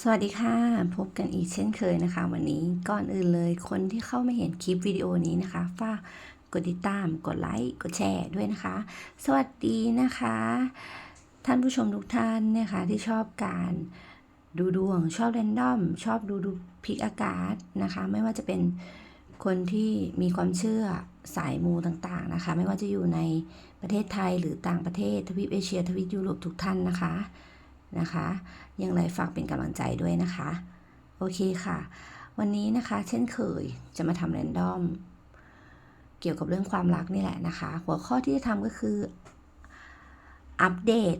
สวัสดีค่ะ พบกันอีกเช่นเคยนะคะ วันนี้ก่อนอื่นเลยคนที่เข้ามาเห็นคลิปวิดีโอนี้นะคะฝากกดติดตามกดไลค์กดแชร์ด้วยนะคะ สวัสดีนะคะ ท่านผู้ชมทุกท่านนะคะที่ชอบการดูดวง ชอบแรนดอม ชอบดูดูพลิกอากาศนะคะ ไม่ว่าจะเป็นคนที่มีความเชื่อสายมูต่างๆนะคะ ไม่ว่าจะอยู่ในประเทศไทยหรือต่างประเทศทวีปเอเชียทวีปยุโรปทุกท่านนะคะ นะคะ ยังไงฝากเป็นกำลังใจด้วยนะคะ โอเคค่ะ วันนี้นะคะเช่นเคยจะมาทำแรนดอม เกี่ยวกับเรื่องความรักนี่แหละนะคะ หัวข้อที่จะทำก็คือ อัปเดต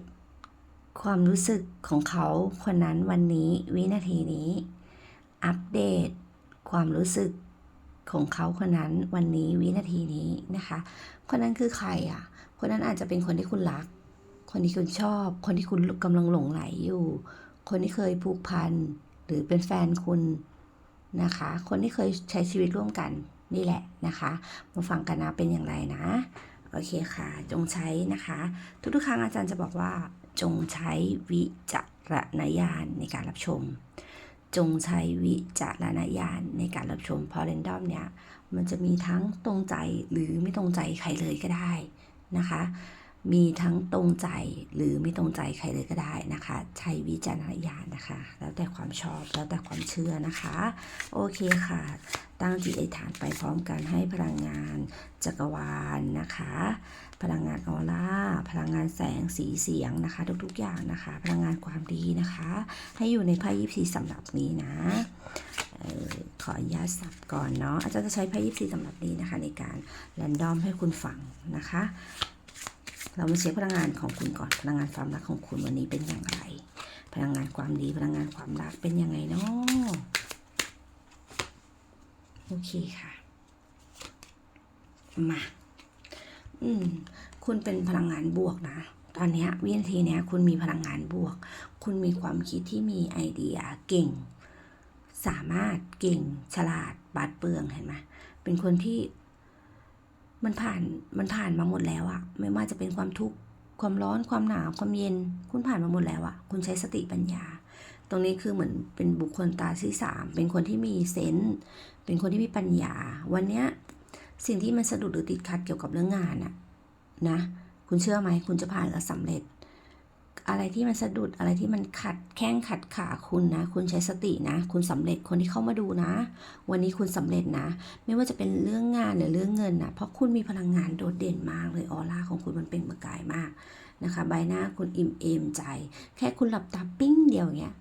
ความรู้สึกของเขาคนนั้นวันนี้วินาทีนี้ อัปเดต ความรู้สึกของเขาคนนั้นวันนี้วินาทีนี้นะคะ คนนั้นคือใครอะ คนนั้นอาจจะเป็นคนที่คุณรัก คนที่คุณชอบ คนที่คุณกำลังหลงไหลอยู่ คนที่เคยผูกพัน หรือเป็นแฟนคุณนะคะ คนที่เคยใช้ชีวิตร่วมกันนี่แหละนะคะ มาฟังกันนะเป็นอย่างไรนะ โอเคค่ะ จงใช้นะคะ ทุกๆครั้งอาจารย์จะบอกว่า จงใช้วิจารณญาณในการรับชม จงใช้วิจารณญาณในการรับชมพราะเรนดอมเนี่ย มันจะมีทั้งตรงใจหรือไม่ตรงใจใครเลยก็ได้นะคะ มีทั้งตรงใจหรือไม่ตรงใจใครเลยก็ได้นะคะ ใช้วิจารณญาณนะคะ แล้วแต่ความชอบแล้วแต่ความเชื่อนะคะ โอเคค่ะ ตั้งจิตอธิษฐานไปพร้อมกันให้พลังงานจักรวาลนะคะ พลังงานออร่าพลังงานแสงสีเสียงนะคะ ทุกๆอย่างนะคะ พลังงานความดีนะคะ ให้อยู่ในไพ่ยิปซีสำหรับนี้นะออขออนุญาตสับก่อนเนาะอาจารย์จะใช้ไพ่ยิปซีสำหรับนี้นะคะ ในการแรนดอมให้คุณฟังนะคะ เรามาเช็คพลังงานของคุณก่อน พลังงานความรักของคุณวันนี้เป็นอย่างไร พลังงานความดี พลังงานความรักเป็นยังไงเนาะโอเคค่ะ มา อืม คุณเป็นพลังงานบวกนะ ตอนนี้วินาทีเนี้ยคุณมีพลังงานบวก คุณมีความคิดที่มีไอเดียเก่ง สามารถเก่งฉลาดบาดเปลืองเห็นไหมเป็นคนที่ มันผ่านมันผ่านมาหมดแล้วอะไม่ว่าจะเป็นความทุกข์ความร้อนความหนาวความเย็น คุณผ่านมาหมดแล้วอะคุณใช้สติปัญญา ตรงนี้คือเหมือนเป็นบุคคลตาที่สามเป็นคนที่มีเซนส์เป็นคนที่มีปัญญา วันเนี้ยสิ่งที่มันสะดุดหรือติดขัดเกี่ยวกับเรื่องงานอะนะ คุณเชื่อไหมคุณจะผ่านและสำเร็จ อะไรที่มันสะดุดอะไรที่มันขัดแข้งขัดขาคุณนะ คุณใช้สตินะ คุณสำเร็จคนที่เข้ามาดูนะ วันนี้คุณสำเร็จนะ ไม่ว่าจะเป็นเรื่องงานหรือเรื่องเงินนะเพราะคุณมีพลังงานโดดเด่นมากเลยออร่าของคุณมันเป็นประกายมากนะคะ ใบหน้าคุณอิ่มเอมใจ แค่คุณหลับตาปิ้งเดียวเนี้ย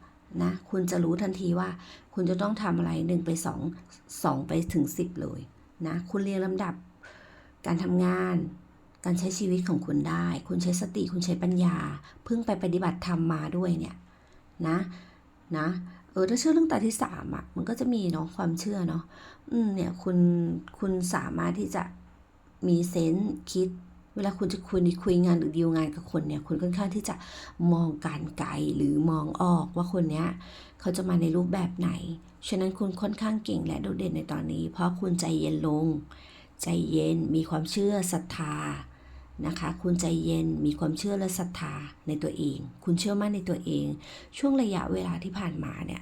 นะคุณจะรู้ทันทีว่า คุณจะต้องทำอะไรหนึ่งไปสองสองไปถึงสิบเลยนะ คุณเรียงลำดับการทำงาน การใช้ชีวิตของคุณได้ คุณใช้สติคุณใช้ปัญญา เพิ่งไปปฏิบัติธรรมมาด้วยเนี่ยนะนะเออถ้าเชื่อเรื่องตาที่สามอะมันก็จะมีเนาะความเชื่อเนาะอืมเนี่ยคุณคุณสามารถที่จะมีเซนส์คิด เวลาคุณจะคุยคุยงานหรือดีลงานกับคนเนี่ยคุณค่อนข้างที่จะมองการไกลหรือมองออกว่าคนเนี้ยเขาจะมาในรูปแบบไหน ฉะนั้นคุณค่อนข้างเก่งและโดดเด่นในตอนนี้ เพราะคุณใจเย็นลง ใจเย็นมีความเชื่อศรัทธา นะคะ คุณใจเย็นมีความเชื่อและศรัทธาในตัวเอง คุณเชื่อมั่นในตัวเอง ช่วงระยะเวลาที่ผ่านมาเนี่ย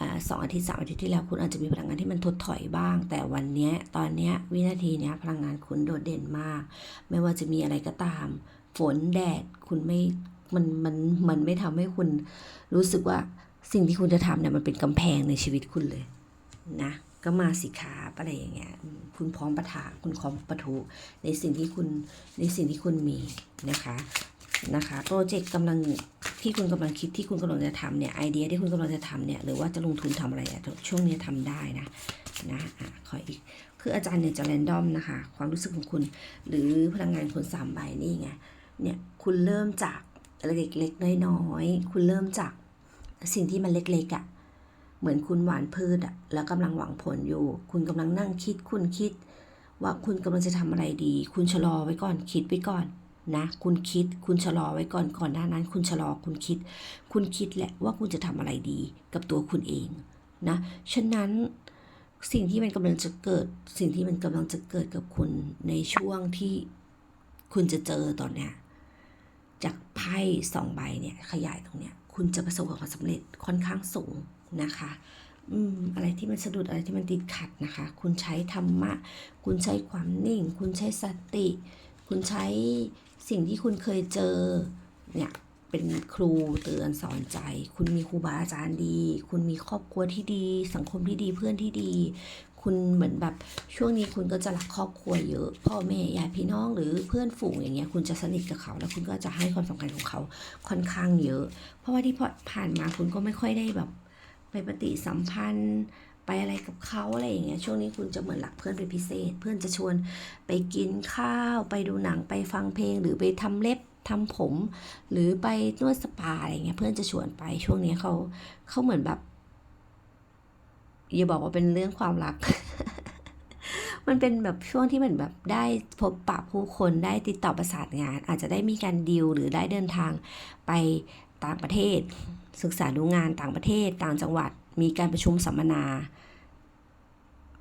อสองอาทิตย์สามอาทิตย์ที่แล้วคุณอาจจะมีพลังงานที่มันถดถอยบ้าง แต่วันนี้ตอนนี้วินาทีนี้พลังงานคุณโดดเด่นมาก ไม่ว่าจะมีอะไรก็ตาม ฝนแดดคุณไม่มันมันมันไม่ทำให้คุณรู้สึกว่าสิ่งที่คุณจะทำเนี่ยมันเป็นกำแพงในชีวิตคุณเลยนะ ก็มาสิขาอะไรอย่างเงี้ยคุณพร้อมปะทะคุณพร้อมปะทุในสิ่งที่คุณในสิ่งที่คุณมีนะคะนะคะโปรเจกต์กำลังที่คุณกำลังคิดที่คุณกำลังจะทำเนี่ยไอเดียที่คุณกำลังจะทำเนี่ยหรือว่าจะลงทุนทำอะไรอะช่วงนี้ทำได้นะนะอะขออีกคืออาจารย์เนี่ยจะแรนดอมนะคะ ความรู้สึกของคุณ หรือพลังงานคนสามใบนี่ไงเนี่ยคุณเริ่มจากเล็กๆน้อยๆคุณเริ่มจากสิ่งที่มันเล็กๆอะ่ะ เหมือนคุณหวานพืชอะแล้วกำลังหวังผลอยู่ คุณกำลังนั่งคิดคุณคิด ว่าคุณกำลังจะทำอะไรดี คุณชะลอไว้ก่อนคิดไว้ก่อนนะ คุณคิด คุณชะลอไว้ก่อนก่อนหน้านั้น คุณชะลอคุณคิด คุณคิดแหละว่าคุณจะทำอะไรดีกับตัวคุณเองนะฉะนั้นสิ่งที่มันกำลังจะเกิด สิ่งที่มันกำลังจะเกิดกับคุณในช่วงที่คุณจะเจอตอนเนี้ยจากไพ่สองใบเนี่ยขยายตรงเนี้ยคุณคุณจะประสบความสำเร็จค่อนข้างสูง นะคะอืมอะไรที่มันสะดุดอะไรที่มันติดขัดนะคะ คุณใช้ธรรมะ คุณใช้ความนิ่ง คุณใช้สติ คุณใช้สิ่งที่คุณเคยเจอเนี่ยเป็นครูเตือนสอนใจ คุณมีครูบาอาจารย์ดี คุณมีครอบครัวที่ดี สังคมที่ดีเพื่อนที่ดี คุณเหมือนแบบช่วงนี้คุณก็จะรักครอบครัวเยอะ พ่อแม่ญาติพี่น้องหรือเพื่อนฝูงอย่างเงี้ยคุณจะสนิทกับเขา แล้วคุณก็จะให้ความสำคัญของเขาค่อนข้างเยอะ เพราะว่าที่ผ่านมาคุณก็ไม่ค่อยได้แบบ ไปปฏิสัมพันธ์ ไปอะไรกับเขาอะไรอย่างเงี้ยช่วงนี้คุณจะเหมือนหลักเพื่อนเป็นพิเศษ เพื่อนจะชวนไปกินข้าว ไปดูหนังไปฟังเพลงหรือไปทำเล็บทำผม หรือไปนวดสปาอะไรเงี้ยเพื่อนจะชวนไปช่วงนี้เขาเขาเหมือนแบบอย่าบอกว่าเป็นเรื่องความรัก มันเป็นแบบช่วงที่เหมือนแบบได้พบปะผู้คนได้ติดต่อประสานงาน อาจจะได้มีการดีลหรือได้เดินทางไป ต่างประเทศ ศึกษาดูงานต่างประเทศ ต่างจังหวัด มีการประชุมสัมมนา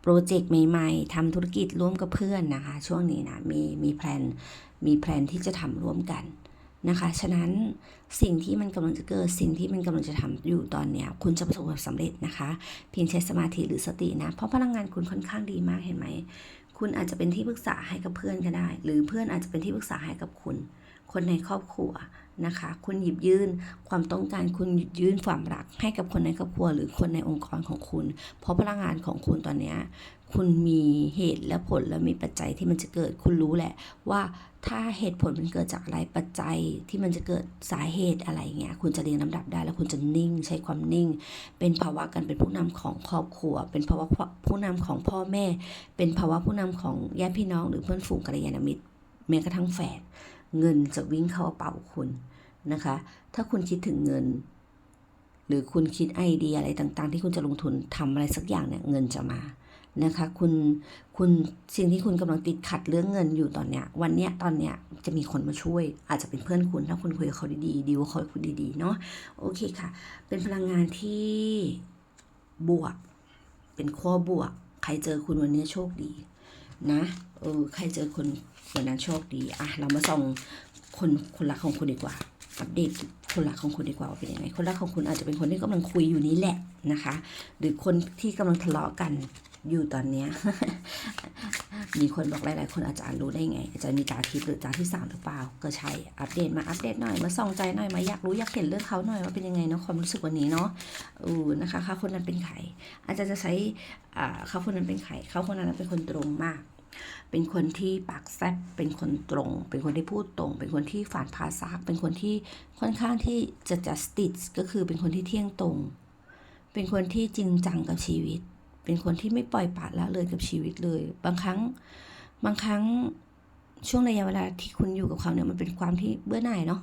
โปรเจกต์ใหม่ๆทำธุรกิจร่วมกับเพื่อนนะคะ ช่วงนี้นะมีมีแพลนมีแพลนที่จะทำร่วมกันนะคะ ฉะนั้นสิ่งที่มันกำลังจะเกิด สิ่งที่มันกำลังจะทำอยู่ตอนเนี้ย คุณจะประสบความสำเร็จนะคะ เพียงใช้สมาธิหรือสตินะ เพราะพลังงานคุณค่อนข้างดีมากเห็นไหม คุณอาจจะเป็นที่ปรึกษาให้กับเพื่อนก็ได้ หรือเพื่อนอาจจะเป็นที่ปรึกษาให้กับคุณ คนในครอบครัว นะคะ คุณหยิบยื่นความต้องการคุณหยิบยื่นความรัก ให้กับคนในครอบครัว หรือคนในองค์กรของคุณ เพราะพลังงานของคุณตอนนี้คุณมีเหตุและผลและมีปัจจัยที่มันจะเกิดคุณรู้แหละ ว่าถ้าเหตุผลมันเกิดจากอะไรปัจจัยที่มันจะเกิดสาเหตุอะไรเงี้ยคุณจะเรียงลำดับได้แล้วคุณจะนิ่งใช้ความนิ่ง เป็นภาวะการเป็นผู้นำของครอบครัว เป็นภาวะผู้นำของพ่อแม่ เป็นภาวะผู้นำของญาติพี่น้องหรือเพื่อนฝูงกัลยาณมิตรแม้กระทั่งแฝด เงินจะวิ่งเข้ากระเป๋าคุณนะคะ ถ้าคุณคิดถึงเงิน หรือคุณคิดไอเดียอะไรต่างๆ ที่คุณจะลงทุนทำอะไรสักอย่างเนี่ยเงินจะมานะคะ คุณคุณสิ่งที่คุณกำลังติดขัดเรื่องเงินอยู่ตอนเนี้ย วันเนี้ยตอนเนี้ยจะมีคนมาช่วย อาจจะเป็นเพื่อนคุณถ้าคุณคุยกับเขาดีๆดีลกับเขาคุยดีๆเนาะโอเคค่ะ เป็นพลังงานที่บวก เป็นขั้วบวก ใครเจอคุณวันนี้โชคดี นะเออใครเจอคน วันนั้นโชคดีอะเรามาส่องคนคนรักของคุณดีกว่า อัปเดตคนรักของคุณดีกว่าว่าเป็นยังไงคนรักของคุณอาจจะเป็นคนที่กำลังคุยอยู่นี้แหละนะคะ หรือคนที่กำลังทะเลาะกันอยู่ตอนเนี้ยมีคนบอกหลายๆ คนอาจารย์รู้ได้ไง อาจารย์มีตาทิพย์หรือตาที่สามหรือเปล่า ก็ใช่ อัปเดตมาอัปเดตหน่อย มาส่องใจหน่อย มาอยากรู้อยากเห็นเรื่องเขาหน่อยว่าเป็นยังไงเนาะความรู้สึกวันนี้เนาะอือนะคะเขาคนนั้นเป็นใครอาจารย์จะใช้อ่าเขาคนนั้นเป็นใครเขาคนนั้นเป็นคนตรงมาก เป็นคนที่ปากแซบเป็นคนตรง เป็นคนที่พูดตรง เป็นคนที่ฝานภาษาเป็นคนที่ค่อนข้างที่จะ justice ก็คือเป็นคนที่เที่ยงตรง เป็นคนที่จริงจังกับชีวิต เป็นคนที่ไม่ปล่อยปละละเลยกับชีวิตเลย บางครั้ง บางครั้ง ช่วงระยะเวลาที่คุณอยู่กับเขาเนี่ยมันเป็นความที่เบื่อหน่ายเนาะ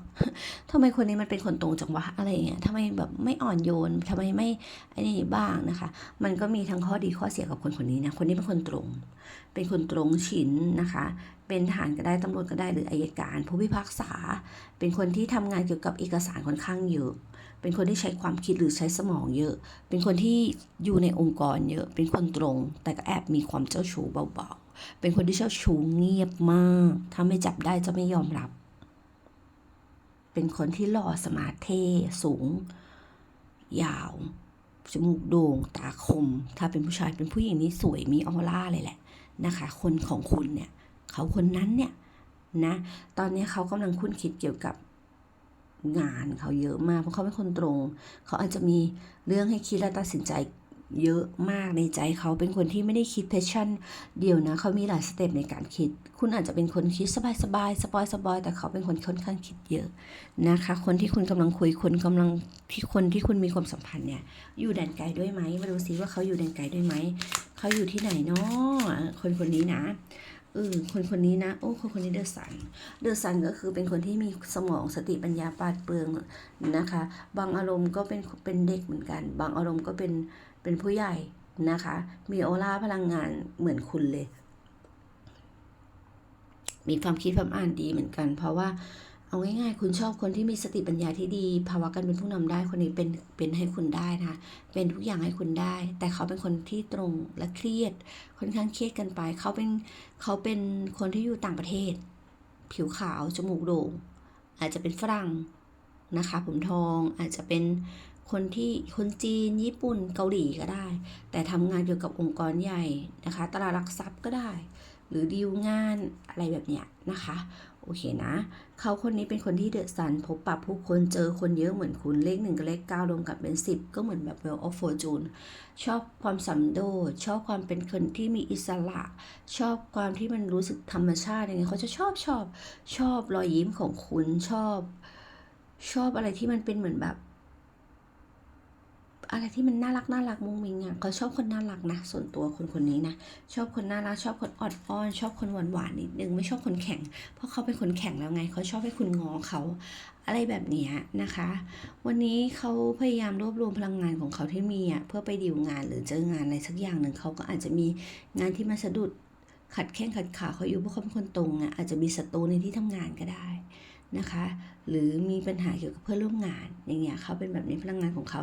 ทำไมคนนี้มันเป็นคนตรงจังวะอะไรเงี้ยทำไมแบบไม่อ่อนโยนทำไมไม่ไอ้นี่บ้างนะคะ มันก็มีทั้งข้อดีข้อเสียกับคนคนนี้นะ คนนี้เป็นคนตรง เป็นคนตรงฉินนะคะ เป็นทหารก็ได้ตำรวจก็ได้หรืออายการ ผู้พิพากษา เป็นคนที่ทำงานเกี่ยวกับเอกสารค่อนข้างเยอะ เป็นคนที่ใช้ความคิดหรือใช้สมองเยอะ เป็นคนที่อยู่ในองค์กรเยอะ เป็นคนตรง แต่ก็แอบมีความเจ้าชู้เบาๆ เป็นคนที่เจ้าชู้เงียบมาก ถ้าไม่จับได้จะไม่ยอมรับ เป็นคนที่หล่อสมาเท่สูง ยาว จมูกโด่ง ตาคม ถ้าเป็นผู้ชายเป็นผู้หญิงนี่สวยมีออร่าเลยแหละนะคะ คนของคุณเนี่ย เขาคนนั้นเนี่ยนะ ตอนนี้เขากำลังคุ้นคิดเกี่ยวกับงานเขาเยอะมาก เพราะเขาเป็นคนตรง เขาอาจจะมีเรื่องให้คิดและตัดสินใจ เยอะมากในใจเขาเป็นคนที่ไม่ได้คิดเพชชั่น เดียวนะเขามีหลายสเต็ปในการคิด คุณอาจจะเป็นคนคิดสบายสบายสปอยสปอยแต่เขาเป็นคนค่อนข้างคิดเยอะนะคะ คนที่คุณกำลังคุยคนกำลังที่คนที่คุณมีความสัมพันธ์เนี่ยอยู่แดนไกลด้วยไหมมาดูซิว่าเขาอยู่แดนไกลด้วยไหมเขาอยู่ที่ไหนเนาะคนคนนี้นะเออคนคนนี้นะ โอ้ คนคนนี้เดอสัน เดอสันก็คือเป็นคนที่มีสมองสติปัญญาปราดเปรื่องนะคะ บางอารมณ์ก็เป็นเป็นเด็กเหมือนกัน บางอารมณ์ก็เป็น เป็นผู้ใหญ่นะคะ มีออร่าพลังงานเหมือนคุณเลย มีความคิดความอ่านดีเหมือนกัน เพราะว่าเอาง่ายๆ คุณชอบคนที่มีสติปัญญาที่ดี ภาวะการเป็นผู้นำได้คนนี้เป็นเป็นให้คุณได้นะเป็นทุกอย่างให้คุณได้ แต่เขาเป็นคนที่ตรงและเครียด ค่อนข้างเครียดกันไป เขาเป็นเขาเป็นคนที่อยู่ต่างประเทศ ผิวขาวจมูกโด่งอาจจะเป็นฝรั่งนะคะ ผมทองอาจจะเป็น คนที่คนจีน ญี่ปุ่นเกาหลีก็ได้ แต่ทำงานเกี่ยวกับองค์กรใหญ่นะคะ ตลาดหลักทรัพย์ก็ได้ หรือดีลงานอะไรแบบเนี้ยนะคะ โอเคนะ เขาคนนี้เป็นคนที่เดือดสันพบปะผู้คนเจอคนเยอะเหมือนคุณเลขหนึ่งกับเลขเก้ารวมกันเป็นสิบก็เหมือนแบบ well of fortune ชอบความสัมโดษชอบความเป็นคนที่มีอิสระ ชอบความที่มันรู้สึกธรรมชาติอย่างเงี้ยเขาจะชอบชอบชอบรอยยิ้มของคุณชอบ ชอบอะไรที่มันเป็นเหมือนแบบ อะไรที่มันน่ารักน่ารักมุ้งมิงอะเขาชอบคนน่ารักนะ ส่วนตัวคนคนนี้นะชอบคนน่ารักชอบคนอ่อนอ้อนชอบคนหวานหวานนิดนึงไม่ชอบคนแข็ง เพราะเขาเป็นคนแข็งแล้วไงเขาชอบให้คุณงอเขา อะไรแบบนี้นะคะ วันนี้เขาพยายามรวบรวมพลังงานของเขาที่มีอะเพื่อไปดีลงานหรือเจองานอะไรสักอย่างหนึ่งเขาก็อาจจะมีงานที่มันสะดุดขัดแข้งขัดขาเขาอยู่เพราะเขาเป็นคนตรงอะอาจจะมีศัตรูในที่ทำงานก็ได้ นะคะ หรือมีปัญหาเกี่ยวกับเพื่อนร่วมงานอย่างเงี้ยเขาเป็นแบบนี้พลังงานของเขา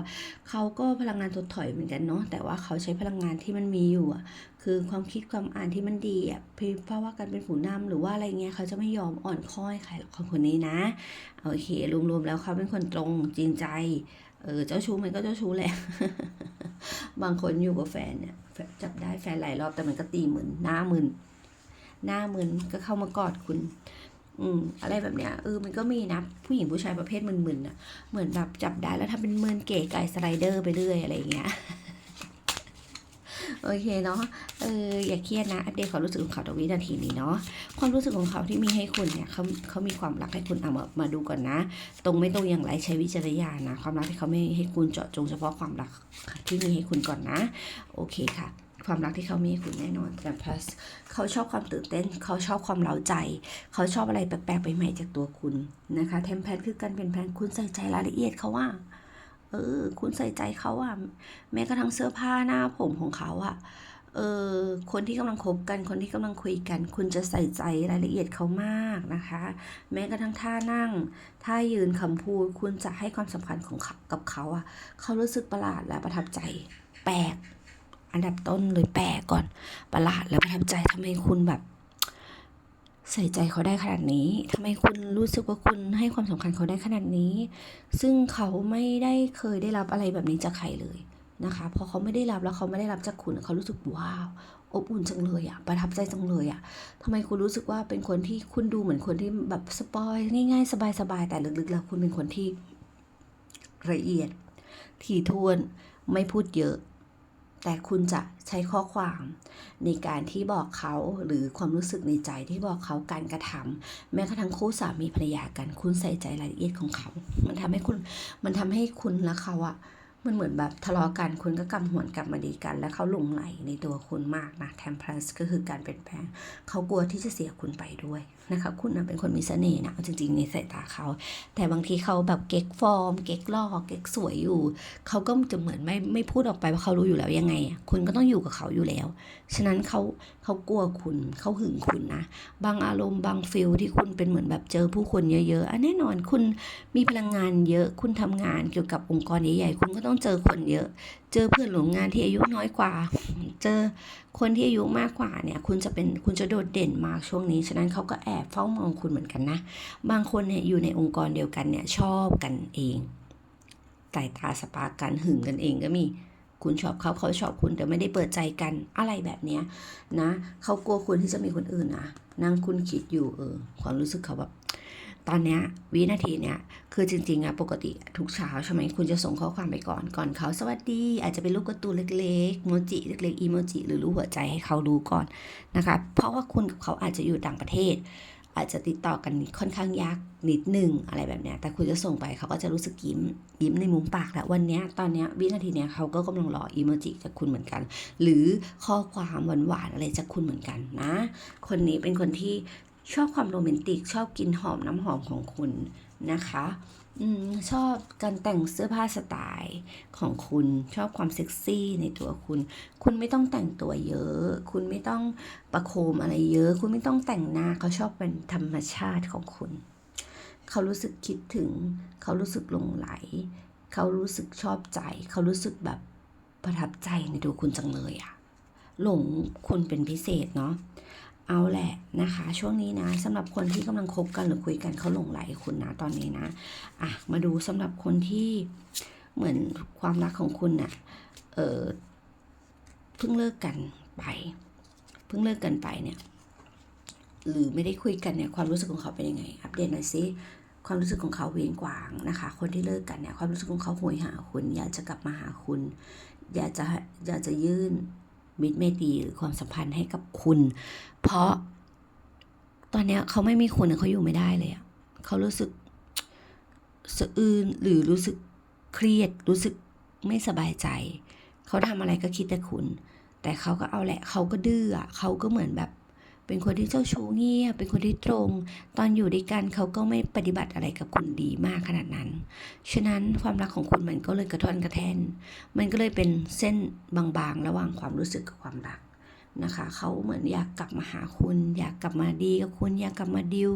เขาก็พลังงานถดถอยเหมือนกันเนาะแต่ว่าเขาใช้พลังงานที่มันมีอยู่อะคือความคิดความอ่านที่มันดีอะเพราะว่าการเป็นผู้นำหรือว่าอะไรเงี้ยเขาจะไม่ยอมอ่อนข้อยใครหรอกคนคนนี้นะโอเครวมๆแล้วเขาเป็นคนตรงจริงใจเออเจ้าชู้มันก็เจ้าชู้แหละ บางคนอยู่กับแฟนเนี่ยจับได้แฟนหลายรอบแต่มันก็ตีเหมื่นหน้ามื่นหน้ามื่นก็เข้ามากอดคุณ อืมอะไรแบบเนี้ยเออมันก็มีนะผู้หญิงผู้ชายประเภทมึนๆอะเหมือนแบบจับได้แล้วทำเป็นเมินเก๋ไก่สไลเดอร์ไปเรื่อยอะไรอย่างเงี้ยโอเคเนาะเอออย่าเครียดนะ อัปเดตความรู้สึกของเขาตรงวินาทีนี้เนาะความรู้สึกของเขาที่มีให้คุณเนี่ยเขาเขามีความรักให้คุณเอามามาดูก่อนนะ ตรงไม่ตรงอย่างไรใช้วิจารณญาณนะ ความรักที่เขาไม่ให้คุณเจาะจงเฉพาะความรักที่มีให้คุณก่อนนะ โอเคค่ะ ความรักที่เขามีคุณแน่นอนแต่ plus เขาชอบความตื่นเต้น เขาชอบความเล้าใจ เขาชอบอะไรแปลกๆใหม่ๆจากตัวคุณนะคะเทมเพลคือการเปลี่ยนแปลงคุณใส่ใจรายละเอียดเขาว่า เออ คุณใส่ใจเขาอะแม้กระทั่งเสื้อผ้าหน้าผมของเขาอะเออคนที่กำลังคบกันคนที่กำลังคุยกัน คุณจะใส่ใจรายละเอียดเขามากนะคะ แม้กระทั่งท่านั่งท่ายืนคำพูด คุณจะให้ความสำคัญของเขากับเขาอะเขารู้สึกประหลาดและประทับใจ แปลก อันดับต้นเลยแปลกก่อนประหลาดและประทับใจทำไมคุณแบบใส่ใจเขาได้ขนาดนี้ทำไมคุณรู้สึกว่าคุณให้ความสำคัญเขาได้ขนาดนี้ ซึ่งเขาไม่ได้เคยได้รับอะไรแบบนี้จากใครเลยนะคะพอเขาไม่ได้รับแล้วเขาไม่ได้รับจากคุณเขารู้สึกว้าวอบอุ่นจังเลยอะประทับใจจังเลยอะทำไมคุณรู้สึกว่าเป็นคนที่คุณดูเหมือนคนที่แบบสปอยง่ายๆ สบายๆแต่ลึกๆแล้วคุณเป็นคนที่ละเอียดถี่ถ้วนไม่พูดเยอะ แต่คุณจะใช้ข้อความในการที่บอกเขาหรือความรู้สึกในใจที่บอกเขาการกระทำแม้กระทั่งคู่สามีภรรยากัน คุณใส่ใจรายละเอียดของเขา มันทำให้คุณมันทำให้คุณและเขาอะมันเหมือนแบบทะเลาะกันคุณก็กำหวนกลับมาดีกัน แล้วเขาหลงไหลในตัวคุณมากนะแทมเพลสก็คือการเปลี่ยนแปลง เขากลัวที่จะเสียคุณไปด้วยนะคะ คุณเป็นคนมีเสน่ห์นะจริงๆในสายตาเขา แต่บางทีเขาแบบเก๊กฟอร์ม เก๊กลอกเก๊กสวยอยู่ เขาก็จะเหมือนไม่ไม่พูดออกไปว่าเขารู้อยู่แล้วยังไง คุณก็ต้องอยู่กับเขาอยู่แล้ว ฉะนั้นเขาเขากลัวคุณเขาหึงคุณนะ บางอารมณ์บางฟิลที่คุณเป็นเหมือนแบบเจอผู้คนเยอะๆอันแน่นอนคุณมีพลังงานเยอะ คุณทำงานเกี่ยวกับองค์กรใหญ่ๆ คุณก็ต้องเจอคนเยอะ เจอเพื่อนร่วมงานที่อายุน้อยกว่า เจอคนที่อายุมากกว่าเนี่ย คุณจะเป็นคุณจะโดดเด่นมากช่วงนี้ ฉะนั้นเขาก็แอบเฝ้ามองคุณเหมือนกันนะ บางคนเนี่ยอยู่ในองค์กรเดียวกันเนี่ยชอบกันเองสายตาสปาร์กกันหึงกันเองก็มีคุณชอบเขาเขาชอบคุณแต่ไม่ได้เปิดใจกันอะไรแบบเนี้ยนะเขากลัวคุณที่จะมีคนอื่นนะนั่งคุณคิดอยู่เออความรู้สึกเขาแบบ ตอนเนี้ยวินาทีเนี้ยคือจริงๆอะปกติทุกเช้าใช่ไหมคุณจะส่งข้อความไปก่อนก่อนเขาสวัสดี อาจจะเป็นรูปกร์ตูนเล็กๆโมจิเล็กๆอีโมจิหรือรูปหัวใจให้เขาดูก่อนนะคะเพราะว่าคุณกับเขาอาจจะอยู่ต่างประเทศ อาจจะติดต่อกันค่อนข้างยากนิดหนึ่งอะไรแบบเนี้ยแต่คุณจะส่งไปเขาก็จะรู้สึกยิ้มยิ้มในมุมปากแล้ววันเนี้ยตอนเนี้ยวินาทีเนี้ยเขาก็กำลังรออีโมจิจากคุณเหมือนกัน หรือข้อความหวานๆอะไรจากคุณเหมือนกันนะ คนนี้เป็นคนที่ ชอบความโรแมนติก ชอบกินหอมน้ำหอมของคุณนะคะอชอบการแต่งเสื้อผ้าสไตล์ของคุณ ชอบความเซ็กซี่ในตัวคุณ คุณไม่ต้องแต่งตัวเยอะ คุณไม่ต้องประโคมอะไรเยอะ คุณไม่ต้องแต่งหน้าเขาชอบเป็นธรรมชาติของคุณ เขารู้สึกคิดถึง เขารู้สึกหลงไหล เขารู้สึกชอบใจ เขารู้สึกแบบประทับใจในตัวคุณจังเลยอะหลงคุณเป็นพิเศษเนาะ เอาแหละนะคะ ช่วงนี้นะสำหรับคนที่กำลังคบกันหรือคุยกันเขาหลงไหลคุณนะตอนนี้นะอะมาดูสำหรับคนที่เหมือนความรักของคุณน่ะเออเพิ่งเลิกกันไป เพิ่งเลิกกันไปเนี่ยหรือไม่ได้คุยกันเนี่ยความรู้สึกของเขาเป็นยังไง อัปเดตหน่อยสิความรู้สึกของเขาเวียงกวางนะคะ คนที่เลิกกันเนี่ยความรู้สึกของเขาโหยหาคุณ อยากจะกลับมาหาคุณ อยากจะอยากจะยื่น มิตรเมตรีหรือความสัมพันธ์ให้กับคุณ เพราะตอนนี้เขาไม่มีคุณเขาอยู่ไม่ได้เลยอะเขารู้สึกสะอื้นหรือรู้สึกเครียดรู้สึกไม่สบายใจ เขาทำอะไรก็คิดแต่คุณ แต่เขาก็เอาแหละ เขาก็ดื้อเขาก็เหมือนแบบ เป็นคนที่เจ้าชู้เงียบ เป็นคนที่ตรง ตอนอยู่ด้วยกันเขาก็ไม่ปฏิบัติอะไรกับคุณดีมากขนาดนั้น ฉะนั้นความรักของคุณมันก็เลยกระท่อนกระแท่นมันก็เลยเป็นเส้นบางๆ ระหว่างความรู้สึกกับความรักนะคะเขาเหมือนอยากกลับมาหาคุณ อยากกลับมาดีกับคุณ อยากกลับมาดิว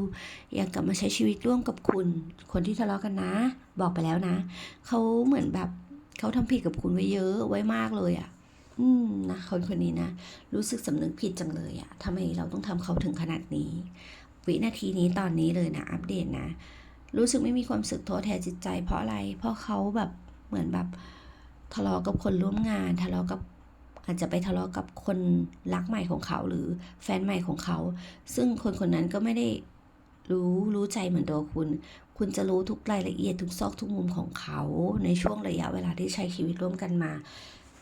อยากกลับมาใช้ชีวิตร่วมกับคุณ คนที่ทะเลาะกันนะ บอกไปแล้วนะ เขาเหมือนแบบเขาทำผิดกับคุณไว้เยอะไว้มากเลยอะ่ะ อืมนะคนคนนี้นะรู้สึกสำนึกผิดจังเลยอะทำไมเราต้องทำเขาถึงขนาดนี้ วินาทีนี้ตอนนี้เลยนะอัปเดตนะ รู้สึกไม่มีความสึกท้อแท้จิตใจ เพราะอะไร เพราะเขาแบบเหมือนแบบทะเลาะกับคนร่วมงานทะเลาะกับอาจจะไปทะเลาะกับคนรักใหม่ของเขาหรือแฟนใหม่ของเขา ซึ่งคนคนนั้นก็ไม่ได้รู้รู้ใจเหมือนตัวคุณ คุณจะรู้ทุกรายละเอียดทุกซอกทุกมุมของเขา ในช่วงระยะเวลาที่ใช้ชีวิตร่วมกันมา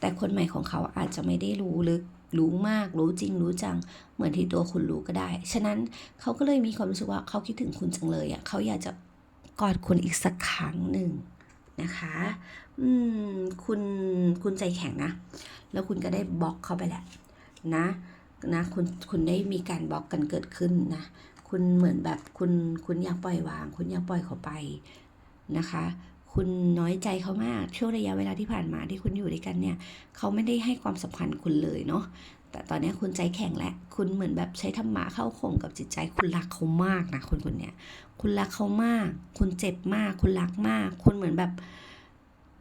แต่คนใหม่ของเขาอาจจะไม่ได้รู้ลึกรู้มาก รู้จริง รู้จัง เหมือนที่ตัวคุณรู้ก็ได้ ฉะนั้นเขาก็เลยมีความรู้สึกว่าเขาคิดถึงคุณจังเลยอะเขาอยากจะกอดคุณอีกสักครั้งหนึ่งนะคะ อืม คุณ คุณใจแข็งนะ แล้วคุณก็ได้บล็อกเขาไปแหละ นะ นะ คุณ คุณได้มีการบล็อกกันเกิดขึ้นนะ คุณเหมือนแบบคุณ คุณอยากปล่อยวาง คุณอยากปล่อยเขาไปนะคะ คุณน้อยใจเขามากช่วงระยะเวลาที่ผ่านมาที่คุณอยู่ด้วยกันเนี่ยเขาไม่ได้ให้ความสำคัญคุณเลยเนาะแต่ตอนนี้คุณใจแข็งแล้วคุณเหมือนแบบใช้ธรรมะเข้าข่มกับจิตใจ คุณรักเขามากนะคนคนเนี้ยคุณรักเขามาก คุณเจ็บมาก คุณรักมาก คุณเหมือนแบบ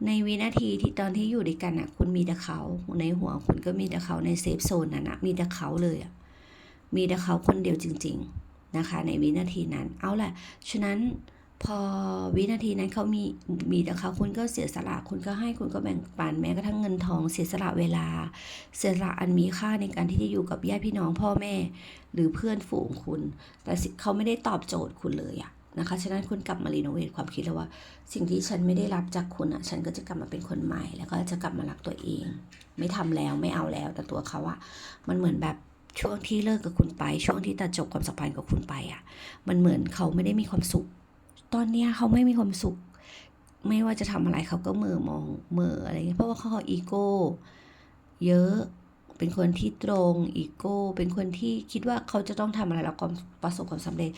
ในวินาทีที่ตอนที่อยู่ด้วยกันอะ คุณมีแต่เขาในหัวคุณก็มีแต่เขาในเซฟโซนนั้นอะมีแต่เขาเลยอะมีแต่เขาคนเดียวจริง ๆนะคะ ในวินาทีนั้น เอาแหละฉะนั้น พอวินาทีนั้นเขามีมีแต่เขาคุณก็เสียสละคุณก็ให้คุณก็แบ่งปันแม้กระทั่งเงินทองเสียสละเวลา เสียสละอันมีค่าในการที่จะอยู่กับญาติพี่น้องพ่อแม่ หรือเพื่อนฝูงคุณ แต่เขาไม่ได้ตอบโจทย์คุณเลยอะนะคะฉะนั้นคุณกลับมารีโนเวทความคิดแล้วว่า สิ่งที่ฉันไม่ได้รับจากคุณอะฉันก็จะกลับมาเป็นคนใหม่ แล้วก็จะกลับมารักตัวเอง ไม่ทำแล้วไม่เอาแล้ว แต่ตัวเขาอะมันเหมือนแบบช่วงที่เลิกกับคุณไป ช่วงที่ตัดจบความสัมพันธ์กับคุณไปอะมันเหมือนเขาไม่ได้มีความสุข ตอนเนี้ยเขาไม่มีความสุข ไม่ว่าจะทำอะไรเขาก็เม่อมองเม่ออะไรเงี้ยเพราะว่าเขาอีโก้เยอะเป็นคนที่ตรงอีโก้เป็นคนที่คิดว่าเขาจะต้องทำอะไรแล้วก็ประสบความสำเร็จ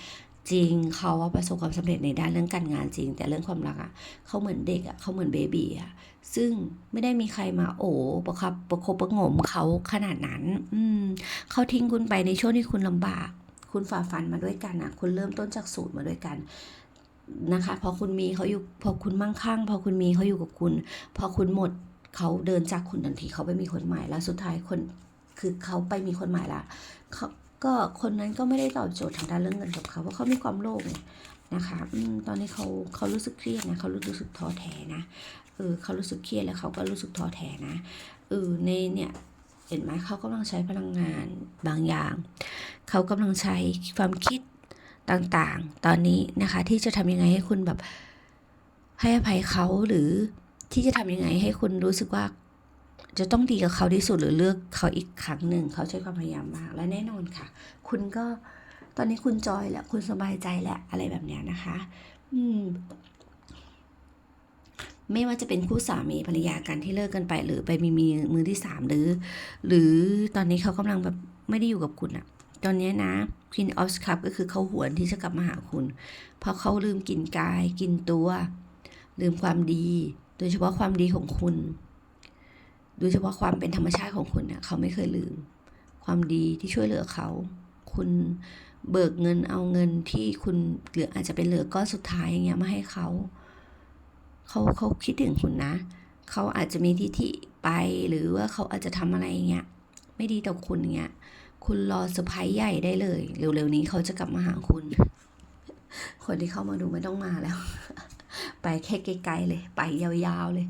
จริงเขาว่าประสบความสำเร็จในด้านเรื่องการงานจริง แต่เรื่องความรักอะเขาเหมือนเด็กอะเขาเหมือนเบบีอะซึ่งไม่ได้มีใครมาโอบประคับประคบประงมเขาขนาดนั้น อืมเขาทิ้งคุณไปในช่วงที่คุณลำบาก คุณฝ่าฟันมาด้วยกันอะ คุณเริ่มต้นจากศูนย์มาด้วยกัน นะคะ พอคุณมีเขาอยู่ พอคุณมั่งคั่ง พอคุณมีเขาอยู่กับคุณ พอคุณหมดเขาเดินจากคุณทันทีเขาไปมีคนใหม่แล้วสุดท้ายคนคือเขาไปมีคนใหม่ละเขาก็คนนั้นก็ไม่ได้ตอบโจทย์ทางด้านเรื่องเงินกับเขาเพราะเขามีความโลภไงนะคะอตอนนี้เขาเขารู้สึกเครียดนะเขารู้สึกท้อแท้นะเออเขารู้สึกเครียดแล้วเขาก็รู้สึกท้อแท้นะเออในเนี่ยเห็นไหมเขากำลังใช้พลังงานบางอย่าง เขากำลังใช้ความคิด ต่างๆ ตอนนี้นะคะที่จะทำยังไงให้คุณแบบให้อภัยเขาหรือที่จะทำยังไงให้คุณรู้สึกว่าจะต้องดีกับเขาที่สุดหรือเลือกเขาอีกครั้งหนึ่งเขาใช้ความพยายามมากและแน่นอนค่ะ คุณก็ตอนนี้คุณจอยแหละคุณสบายใจแหละอะไรแบบเนี้ยนะคะ อืม ไม่ว่าจะเป็นคู่สามีภรรยากันที่เลิกกันไป หรือไปมีมีมือที่สามหรือ หรือตอนนี้เขากำลังแบบไม่ได้อยู่กับคุณอะ ตอนนี้นะ Queen of Cup ก็คือเขาหวนที่จะกลับมาหาคุณ เพราะเขาลืมกินกาย กินตัว ลืมความดี โดยเฉพาะความดีของคุณ โดยเฉพาะความเป็นธรรมชาติของคุณเนี่ยเขาไม่เคยลืม ความดีที่ช่วยเหลือเขา คุณเบิกเงินเอาเงินที่คุณเหลืออาจจะเป็นเหลือก้อนสุดท้ายอย่างเงี้ยมาให้เขาเขาเขาคิดถึงคุณนะ เขาอาจจะมีทิฐิไปหรือว่าเขาอาจจะทำอะไรอย่างเงี้ย ไม่ดีต่อคุณอย่างเงี้ย คุณรอเซอร์ไพรส์ใหญ่ได้เลย เร็วๆนี้เขาจะกลับมาหาคุณ คนที่เข้ามาดูไม่ต้องมาแล้ว ไปแค่ไกลๆเลย ไปยาวๆเลย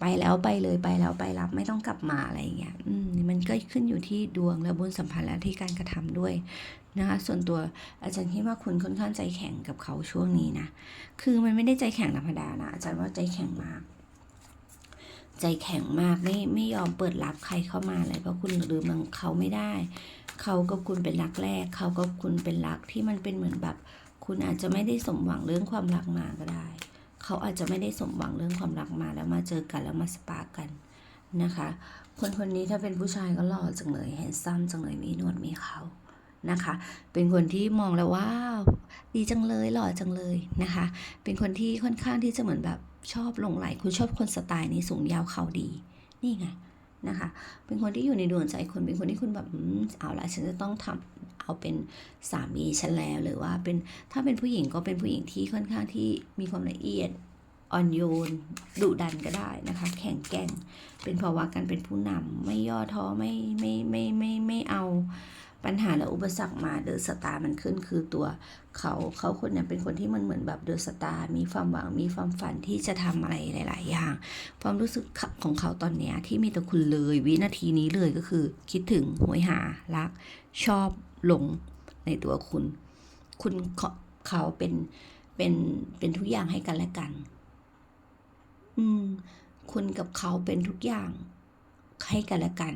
ไปแล้วไปเลยไปแล้วไปรับไม่ต้องกลับมาอะไรอย่างเงี้ยมมันก็ขึ้นอยู่ที่ดวงและบุญสัมพันธ์และที่การกระทำด้วยนะคะส่วนตัวอาจารย์คิดว่าคุณค่อนข้างใจแข็งกับเขาช่วงนี้นะ คือมันไม่ได้ใจแข็งธรรมดานะอาจารย์ว่าใจแข็งมาก ใจแข็งมากไม่ไม่ยอมเปิดรับใครเข้ามาเลยเพราะคุณลืมมันเขาไม่ได้ เขากับคุณเป็นรักแรก เขากับคุณเป็นรักที่มันเป็นเหมือนแบบ คุณอาจจะไม่ได้สมหวังเรื่องความรักมาก็ได้ เขาอาจจะไม่ได้สมหวังเรื่องความรักมาแล้วมาเจอกันแล้วมาสปาร์กกันนะคะ คนคนนี้ถ้าเป็นผู้ชายก็หล่อจังเลยแฮนซัมจังเลยมีหนวดมีเขานะคะ เป็นคนที่มองแล้วว้าวดีจังเลยหล่อจังเลยนะคะ เป็นคนที่ค่อนข้างที่จะเหมือนแบบ ชอบหลงไหลคุณชอบคนสไตล์นี้สูงยาวเขาดี นี่ไงนะคะ เป็นคนที่อยู่ในดวงใจคุณเป็นคนที่คุณแบบเอาละฉันจะต้องทำเอาเป็นสามีฉันแล้วหรือว่าเป็นถ้าเป็นผู้หญิงก็เป็นผู้หญิงที่ค่อนข้างที่มีความละเอียดอ่อนโยนดุดันก็ได้นะคะ แข็งแกร่งเป็นภาวะการเป็นผู้นำไม่ย่อท้อไม่ไม่ไม่ไม่ไม่เอา ปัญหาและอุปสรรคมาเดอะสตาร์มันขึ้นคือตัวเขาเขาคนนี่ยเป็นคนที่มันเหมือนแบบเดอะสตาร์มีความหวังมีความฝันที่จะทำอะไรหลาย ๆ อย่าง ความรู้สึกของเขาตอนเนี้ยที่มีแต่คุณเลยวินาทีนี้เลยก็คือ คิดถึงหวยหารัก ชอบหลงในตัวคุณ คุณเขาเขาเป็นเป็นเป็นทุกอย่างให้กันและกัน อืม คุณกับเขาเป็นทุกอย่างให้กันและกัน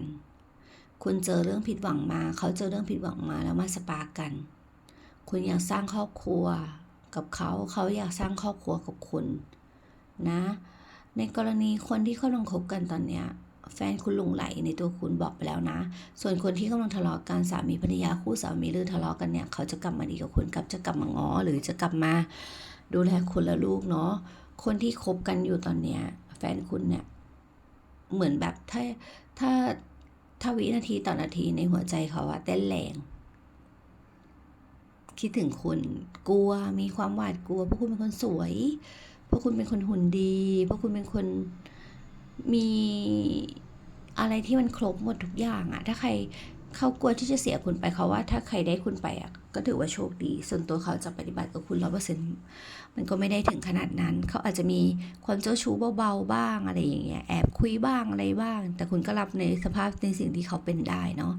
คุณเจอเรื่องผิดหวังมา เขาเจอเรื่องผิดหวังมาแล้วมาสปากกัน คุณอยากสร้างครอบครัวกับเขา เขาอยากสร้างครอบครัวกับคุณนะ ในกรณีคนที่เขาลงคบกันตอนเนี้ยแฟนคุณหลงไหลในตัวคุณบอกไปแล้วนะ ส่วนคนที่กำลังทะเลาะกันสามีภรรยาคู่สามีหรือทะเลาะกันเนี่ย เขาจะกลับมาดีกับคุณกับจะกลับมาง้อหรือจะกลับมา ดูแลคุณและลูกเนาะ คนที่คบกันอยู่ตอนเนี้ยแฟนคุณเนี่ยเหมือนแบบถ้าถ้า ถ้าวินาทีต่อนาทีในหัวใจเขาอะเต้นแรง คิดถึงคุณกลัวมีความหวาดกลัว เพราะคุณเป็นคนสวย เพราะคุณเป็นคนหุ่นดี เพราะคุณเป็นคนมีอะไรที่มันครบหมดทุกอย่างอะถ้าใคร เขากลัวที่จะเสียคุณไปเขาว่าถ้าใครได้คุณไปอะก็ถือว่าโชคดี ส่วนตัวเขาจะปฏิบัติกับคุณร้อยเปอร์เซ็นต์มันก็ไม่ได้ถึงขนาดนั้น เขาอาจจะมีความเจ้าชู้เบาๆบ้างอะไรอย่างเงี้ยแอบคุยบ้างอะไรบ้าง แต่คุณก็รับในสภาพในสิ่งที่เขาเป็นได้เนาะ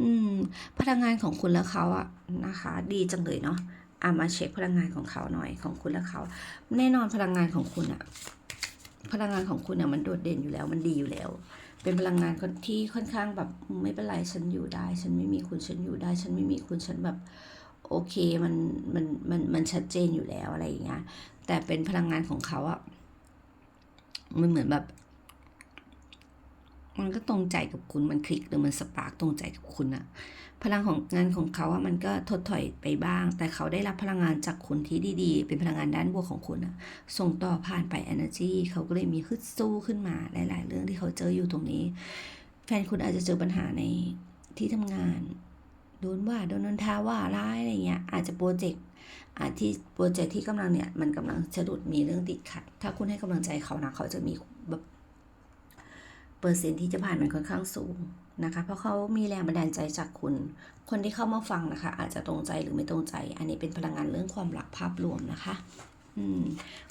อืม พลังงานของคุณและเขาอะนะคะ ดีจังเลยเนาะอามาเช็คพลังงานของเขาหน่อยของคุณและเขา แน่นอนพลังงานของคุณอะพลังงานของคุณอะมันโดดเด่นอยู่แล้วมันดีอยู่แล้ว เป็นพลังงานที่ค่อนข้างแบบไม่เป็นไรฉันอยู่ได้ ฉันไม่มีคุณฉันอยู่ได้ ฉันไม่มีคุณฉันแบบโอเคมันมันมันมันชัดเจนอยู่แล้วอะไรอย่างเงี้ยแต่เป็นพลังงานของเขาอะมันเหมือนแบบ มันก็ตรงใจกับคุณมันคลิกหรือมันสปาร์กตรงใจกับคุณอะพลังของงานของเขาอะมันก็ถดถอยไปบ้าง แต่เขาได้รับพลังงานจากคุณที่ดี ๆ เป็นพลังงานด้านบวกของคุณอะส่งต่อผ่านไป energy เขาก็เลยมีขึ้นสู้ขึ้นมาหลาย ๆ เรื่องที่เขาเจออยู่ตรงนี้ แฟนคุณอาจจะเจอปัญหาในที่ทำงานโดนว่าโดนนินทาว่าร้ายอะไรเงี้ยอาจจะโปรเจกต์อาจที่โปรเจกต์ที่กำลังเนี่ยมันกำลังสะดุดมีเรื่องติดขัด ถ้าคุณให้กำลังใจเขานะเขาจะมีแบบ เปอร์เซ็นที่จะผ่านมันค่อนข้างสูงนะคะ เพราะเขามีแรงบันดาลใจจากคุณ คนที่เข้ามาฟังนะคะ อาจจะตรงใจหรือไม่ตรงใจ อันนี้เป็นพลังงานเรื่องความรักภาพรวมนะคะอ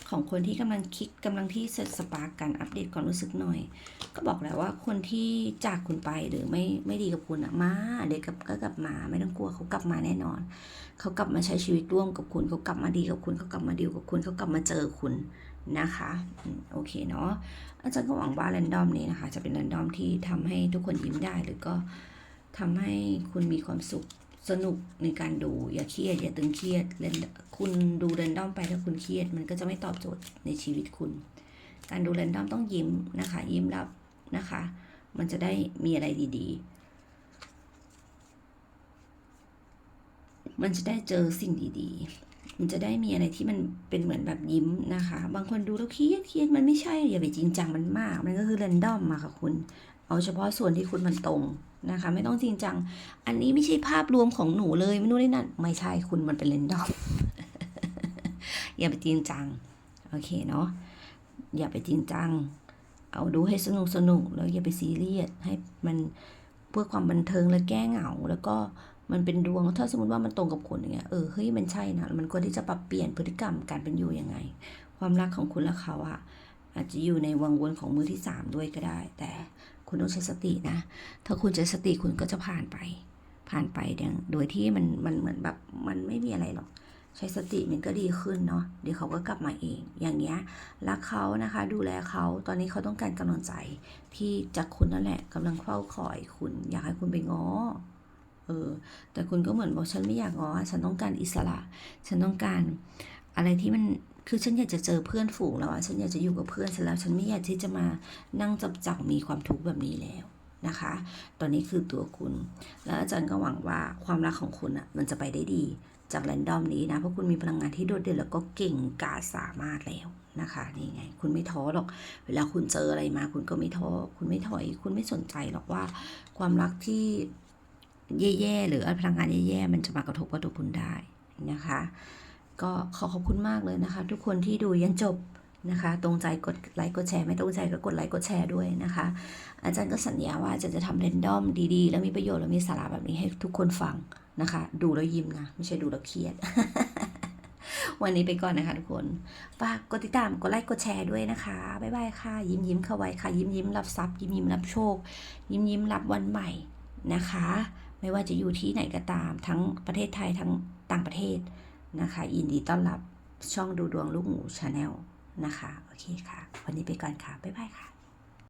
ของคนที่กำลังคิดกำลังที่เซตสปาร์กกันอัปเดตความรู้สึกหน่อย ก็บอกแล้วว่าคนที่จากคุณไปหรือไม่ไม่ดีกับคุณอะมาเดี๋ยวกลับก็กลับมาไม่ต้องกลัวเขากลับมาแน่นอน เขากลับมาใช้ชีวิตร่วมกับคุณเขากลับมาดีกับคุณเขากลับมาดีกับคุณเขากลับมาเจอคุณ นะคะโอเคเนาะอาจารย์ก็หวังว่าแรนดอมนี้นะคะ จะเป็นแรนดอมที่ทำให้ทุกคนยิ้มได้ หรือก็ทำให้คุณมีความสุขสนุกในการดูอย่าเครียดอย่าตึงเครียดเล่นคุณดูแรนดอมไปถ้าคุณเครียด มันก็จะไม่ตอบโจทย์ในชีวิตคุณ การดูแรนดอมต้องยิ้มนะคะ ยิ้มรับนะคะ มันจะได้มีอะไรดีๆ มันจะได้เจอสิ่งดีๆ มันจะได้มีอะไรที่มันเป็นเหมือนแบบยิ้มนะคะ บางคนดูแล้วเครียดเครียดมันไม่ใช่อย่าไปจริงจังมันมาก มันก็คือแรนดอมมาค่ะคุณ เอาเฉพาะส่วนที่คุณมันตรงนะคะ ไม่ต้องจริงจัง อันนี้ไม่ใช่ภาพรวมของหนูเลยไม่นู่นนี่นั่นไม่ใช่คุณมันเป็นแรนดอมอย่าไปจริงจังโอเคเนาะอย่าไปจริงจัง เอาดูให้สนุกสนุกแล้วอย่าไปซีเรียสให้มันเพื่อความบันเทิงและแก้เหงาแล้วก็ มันเป็นดวงถ้าสมมติว่ามันตรงกับคุณอย่างเงี้ยเออเฮ้ยมันใช่นะมันควรที่จะปรับเปลี่ยนพฤติกรรมการเป็นอยู่ยังไง ความรักของคุณและเขาอะอาจจะอยู่ในวังวนของมือที่สามด้วยก็ได้ แต่คุณต้องใช้สตินะ ถ้าคุณใช้สติคุณก็จะผ่านไป ผ่านไปอย่างโดยที่มันมันเหมือนแบบมันไม่มีอะไรหรอกใช้สติมันก็ดีขึ้นเนาะเดี๋ยวเขาก็กลับมาเอง อย่างเงี้ยรักเขานะคะ ดูแลเขาตอนนี้เขาต้องการกำลังใจที่จากคุณนั่นแหละกำลังเฝ้าคอยคุณ อยากให้คุณไปง้อ เออ แต่คุณก็เหมือนบอกฉันไม่อยากง้อฉันต้องการอิสระ ฉันต้องการอะไรที่มันคือฉันอยากจะเจอเพื่อนฝูงแล้วอะฉันอยากจะอยู่กับเพื่อนฉันแล้ว ฉันไม่อยากที่จะมานั่งจับจับมีความทุกข์แบบนี้แล้วนะคะ ตอนนี้คือตัวคุณ แล้วอาจารย์ก็หวังว่าความรักของคุณอะมันจะไปได้ดีจากแรนดอมนี้นะ เพราะคุณมีพลังงานที่โดดเด่นแล้วก็เก่งกาจสามารถแล้วนะคะนี่ไง คุณไม่ท้อหรอก เวลาคุณเจออะไรมา คุณก็ไม่ท้อคุณไม่ถอย คุณไม่สนใจหรอกว่า ความรักที่ แย่ๆหรือพลังงานแย่ๆมันจะมากระทบกับตัวคุณได้นะคะ ก็ขอขอบคุณมากเลยนะคะ ทุกคนที่ดูยันจบนะคะ ตรงใจกดไลค์กดแชร์ไม่ตรงใจก็กดไลค์กดแชร์ด้วยนะคะ อาจารย์ก็สัญญาว่าจารย์จะทำเรนดอมดีๆ แล้วมีประโยชน์แล้วมีสาระแบบนี้ให้ทุกคนฟังนะคะ ดูแล้วยิ้มนะ ไม่ใช่ดูแล้วเครียด วันนี้ไปก่อนนะคะทุกคนฝากกดติดตามกดไลค์กดแชร์ด้วยนะคะบ๊ายบายค่ะ ยิ้มยิ้มเข้าไว้ค่ะ ยิ้มยิ้มรับทรัพย์ยิ้มยิ้มรับโชค ยิ้มยิ้มรับวันใหม่นะคะ ไม่ว่าจะอยู่ที่ไหนก็ตาม ทั้งประเทศไทยทั้งต่างประเทศนะคะยินดีต้อนรับช่องดูดวงลูกหมูชาแนลนะคะ โอเคค่ะ วันนี้ไปก่อนค่ะ บ๊ายบายค่ะ